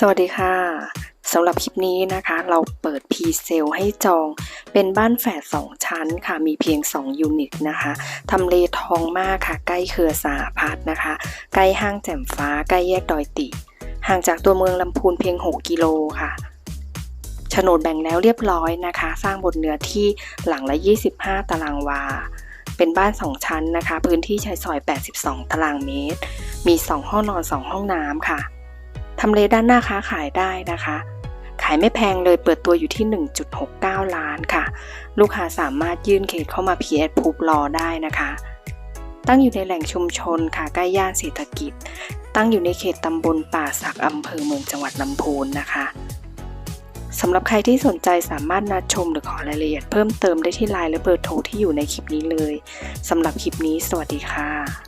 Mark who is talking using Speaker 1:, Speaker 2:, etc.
Speaker 1: สวัสดีค่ะสำหรับคลิปนี้นะคะ เราเปิดพรีเซลให้จองเป็นบ้านแฝด2 ชั้นค่ะ มีเพียง 2 ยูนิตนะคะทำเลทองมากค่ะ ใกล้เครือสาพัฒนะคะ ใกล้ห้างแจ่มฟ้า ใกล้แยกดอยติ ห่างจากตัวเมืองลำพูนเพียง 6 กิโลค่ะโฉนดแบ่งแล้วเรียบร้อยนะคะ สร้างบนเนื้อที่หลังละ 25 ตารางวา เป็นบ้าน 2 ชั้นนะคะ พื้นที่ใช้สอย 82 ตารางเมตร มี 2 ห้องนอน 2 ห้องน้ำค่ะ ทำเลด้านหน้าค้าขายได้นะคะ ขายไม่แพงเลยเปิดตัวอยู่ที่ 1.69 ล้านค่ะ ลูกค้าสามารถยื่นเขตเข้ามา PS พูบรอได้นะคะ ตั้งอยู่ในแหล่งชุมชนค่ะใกล้ย่านเศรษฐกิจ ตั้งอยู่ในเขตตำบลป่าสักอำเภอเมืองจังหวัดลำพูนนะคะสำหรับใครที่สนใจสามารถนัดชมหรือขอรายละเอียดเพิ่มเติมได้ที่ไลน์และเบอร์โทรที่อยู่ในคลิปนี้เลยสำหรับคลิปนี้สวัสดีค่ะ